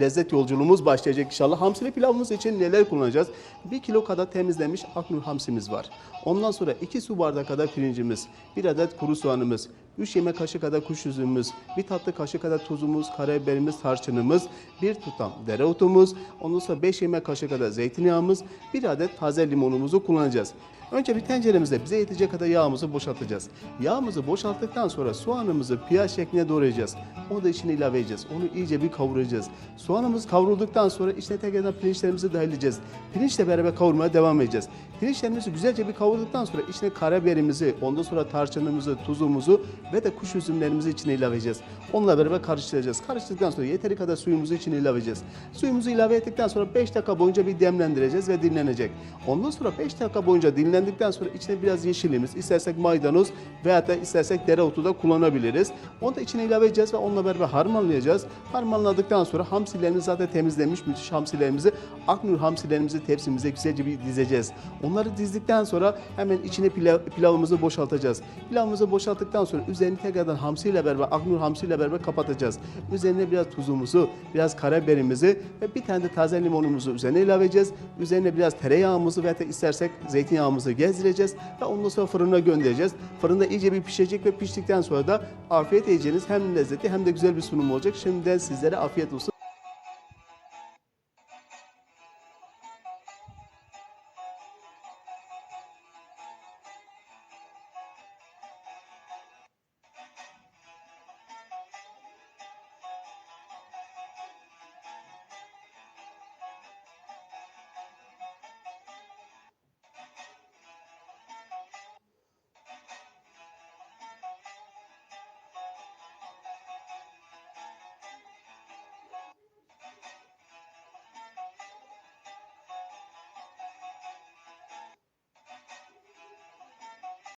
lezzet yolculuğumuz başlayacak inşallah. Hamsili pilavımız için neler kullanacağız? 1 kilo kadar temizlenmiş Aknur hamsimiz var. Ondan sonra 2 su bardağı kadar pirincimiz, 1 adet kuru soğanımız, 3 yemek kaşığı kadar kuş üzümümüz, 1 tatlı kaşığı kadar tuzumuz, karabiberimiz, tarçınımız, 1 tutam dereotumuz, ondan sonra 5 yemek kaşığı kadar zeytinyağımız, 1 adet taze limonumuzu kullanacağız. Önce bir tenceremizde bize yetecek kadar yağımızı boşaltacağız. Yağımızı boşalttıktan sonra soğanımızı piyaz şeklinde doğrayacağız. Onu da içine ilave edeceğiz. Onu iyice bir kavuracağız. Soğanımız kavrulduktan sonra içine tekrardan pirinçlerimizi dahil edeceğiz. Pirinçle beraber kavurmaya devam edeceğiz. Pirinçlerimizi güzelce bir kavurduktan sonra içine karabiberimizi, ondan sonra tarçınımızı, tuzumuzu ve de kuş üzümlerimizi içine ilave edeceğiz. Onunla beraber karıştıracağız. Karıştırdıktan sonra yeteri kadar suyumuzu içine ilave edeceğiz. Suyumuzu ilave ettikten sonra 5 dakika boyunca bir demlendireceğiz ve dinlenecek. Ondan sonra 5 dakika boyunca dinlendikten sonra içine biraz yeşilimiz, istersek maydanoz veya da istersek dereotu da kullanabiliriz. Onu da içine ilave edeceğiz ve onunla beraber harmanlayacağız. Harmanladıktan sonra hamsilerimizi zaten temizlenmiş müthiş hamsilerimizi, Aknur hamsilerimizi tepsimize güzelce bir dizeceğiz. Onları dizdikten sonra hemen içine pilav, pilavımızı boşaltacağız. Pilavımızı boşalttıktan sonra üzerini tekrardan hamsiyle beraber, Aknur hamsiyle beraber kapatacağız. Üzerine biraz tuzumuzu, biraz karabiberimizi ve bir tane de taze limonumuzu üzerine ilave edeceğiz. Üzerine biraz tereyağımızı ve hatta istersek zeytinyağımızı gezdireceğiz ve ondan sonra fırına göndereceğiz. Fırında iyice bir pişecek ve piştikten sonra da afiyet yiyeceğiniz hem lezzetli hem de güzel bir sunum olacak. Şimdiden sizlere afiyet olsun.